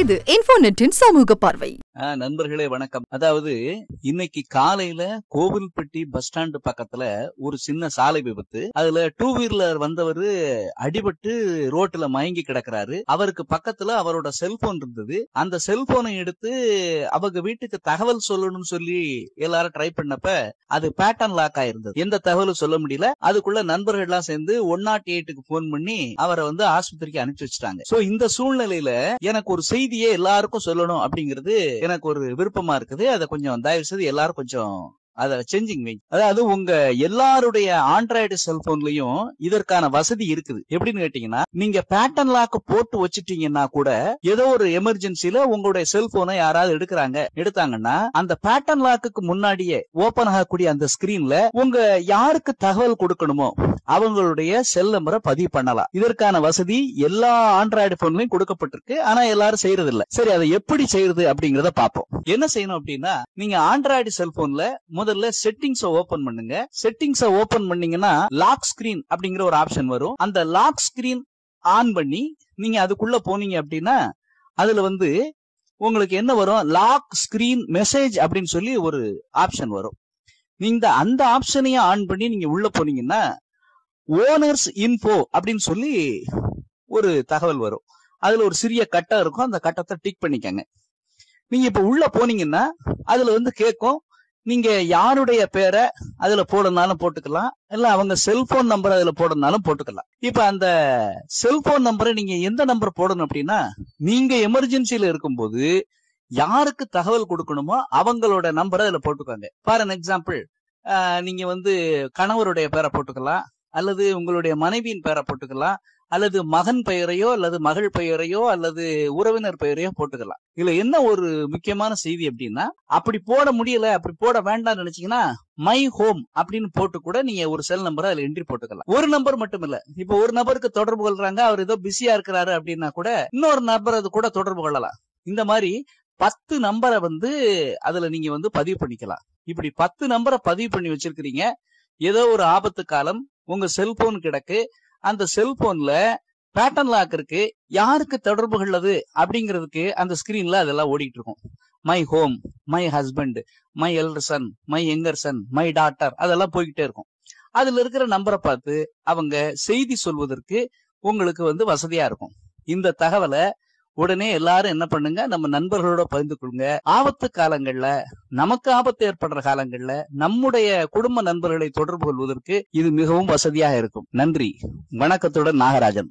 இது இன்ஃபோநெட்டின் சமூக பார்வை. நண்பர்களே வணக்கம். அதாவது இன்னைக்கு காலையில கோவில்பட்டி பஸ் ஸ்டாண்டு பக்கத்துல ஒரு சின்ன சாலை விபத்து. அதுல டூ வீலர் வந்தவர் அடிபட்டு ரோட்ல மயங்கி கிடக்குறாரு. அவருக்கு பக்கத்துல அவரோட செல்போன் இருந்தது. அந்த செல்போனை எடுத்து அவங்க வீட்டுக்கு தகவல் சொல்லணும்னு சொல்லி எல்லாரும் ட்ரை பண்ணப்ப அது பேட்டர்ன் லாக் ஆயிருந்தது. எந்த தகவலும் சொல்ல முடியல. அதுக்குள்ள நண்பர்கள் எல்லாம் சேர்ந்து ஒன் நாட் எயிட்டுக்கு போன் பண்ணி அவரை வந்து ஆஸ்பத்திரிக்கு அனுப்பிச்சு வச்சிட்டாங்க. சோ இந்த சூழ்நிலையில எனக்கு ஒரு செய்தியை எல்லாருக்கும் சொல்லணும் அப்படிங்கிறது எனக்கு ஒரு விருப்பமா இருக்குது. அதை கொஞ்சம் தயவு செய்து எல்லாரும் கொஞ்சம் அத செஞ்சிங் வைங்க அதாவது உங்க எல்லாருடைய ஆண்ட்ராய்டு செல்போன்லயும் இதற்கான வசதி இருக்குது. எப்படின்னு கேட்டீங்கன்னா நீங்க பேட்டர்ன் லாக் போட்டு வச்சுட்டீங்கன்னா கூட ஏதோ ஒரு எமர்ஜென்சில உங்களுடைய செல்போனை யாராவது எடுக்கிறாங்க எடுத்தாங்கன்னா அந்த பேட்டர்ன் லாக்குக்கு முன்னாடியே ஓபன் ஆகக்கூடிய அந்த ஸ்கிரீன்ல உங்க யாருக்கு தகவல் கொடுக்கணுமோ அவங்களுடைய செல் நம்பரை பதிவு பண்ணலாம். இதற்கான வசதி எல்லா ஆண்ட்ராய்டு போன்லயும் கொடுக்கப்பட்டிருக்கு. ஆனா எல்லாரும் செய்யறது இல்ல சரி அதை எப்படி செய்யறது அப்படிங்கறத பார்ப்போம். என்ன செய்யணும் அப்படின்னா நீங்க ஆண்ட்ராய்டு செல்போன்ல முதல்ல செட்டிங்ஸ ஓபன் பண்ணுங்க. செட்டிங்ஸ ஓபன் பண்ணீங்கன்னா லாக் ஸ்கிரீன் அப்படிங்கிற ஒரு ஆப்ஷன் வரும். அந்த லாக் ஸ்கிரீன் ஆன் பண்ணி நீங்க அதுக்குள்ள போனீங்க அப்படின்னா அதுல வந்து உங்களுக்கு என்ன வரும்? லாக் ஸ்கிரீன் மெசேஜ் அப்படின்னு சொல்லி ஒரு ஆப்ஷன் வரும். நீங்க அந்த ஆப்ஷனையும் ஆன் பண்ணி நீங்க உள்ள போனீங்கன்னா ஓனர்ஸ் இன்ஃபோ அப்படின்னு சொல்லி ஒரு தகவல் வரும். அதுல ஒரு சிறிய கட்டம் இருக்கும். அந்த கட்டத்தை டிக் பண்ணிக்கங்க. நீங்க இப்ப உள்ள போனீங்கன்னா அதுல வந்து கேட்கும் நீங்க யாருடைய பேரை அதுல போடனாலும் போட்டுக்கலாம். இல்ல அவங்க செல்போன் நம்பர் அதுல போடனாலும் போட்டுக்கலாம். இப்ப அந்த செல்போன் நம்பரை நீங்க எந்த நம்பர் போடணும் அப்படின்னா நீங்க எமர்ஜென்சியில இருக்கும்போது யாருக்கு தகவல் கொடுக்கணுமோ அவங்களோட நம்பரை அதுல போட்டுக்கோங்க. ஃபார் அன் எக்ஸாம்பிள் நீங்க வந்து கணவருடைய பேரை போட்டுக்கலாம். அல்லது உங்களுடைய மனைவியின் பேரை போட்டுக்கலாம். அல்லது மகன் பெயரையோ அல்லது மகள் பெயரையோ அல்லது உறவினர் பெயரையோ போட்டுக்கலாம். இதுல என்ன ஒரு முக்கியமான செய்தி அப்படின்னா அப்படி போட முடியல அப்படி போட வேண்டாம்னு நினைச்சீங்கன்னா மை ஹோம் அப்படின்னு போட்டு கூட நீங்க ஒரு செல் நம்பரை அதுல என்ட்ரி போட்டுக்கலாம். ஒரு நம்பர் மட்டும் இல்ல. இப்ப ஒரு நபருக்கு தொடர்பு கொள்றாங்க அவர் ஏதோ பிஸியா இருக்கிறாரு அப்படின்னா கூட இன்னொரு நபர் அது கூட தொடர்பு கொள்ளலாம். இந்த மாதிரி பத்து நம்பரை வந்து அதுல நீங்க வந்து பதிவு பண்ணிக்கலாம். இப்படி பத்து நம்பரை பதிவு பண்ணி வச்சிருக்கிறீங்க. ஏதோ ஒரு ஆபத்து காலம் உங்க செல்போன் கிடக்கு அந்த செல்போன்ல பேட்டர்ன் லாக் இருக்கு. யாருக்கு தொடர்பு கொள்ளது அப்படிங்கிறதுக்கு அந்த ஸ்கிரீன்ல அதெல்லாம் ஓடிட்டு இருக்கும். My home my husband my elder son my younger son my daughter அதெல்லாம் போய்கிட்டே இருக்கும். அதுல இருக்கிற நம்பரை பார்த்து அவங்க செய்தி சொல்வதற்கு உங்களுக்கு வந்து வசதியா இருக்கும். இந்த தகவலை உடனே எல்லாரும் என்ன பண்ணுங்க நம்ம நண்பர்களோட பகிர்ந்து கொள்ளுங்க. ஆபத்து காலங்கள்ல நமக்கு ஆபத்து ஏற்படுற காலங்கள்ல நம்முடைய குடும்ப நண்பர்களை தொடர்பு கொள்வதற்கு இது மிகவும் வசதியாக இருக்கும். நன்றி. வணக்கத்துடன் நாகராஜன்.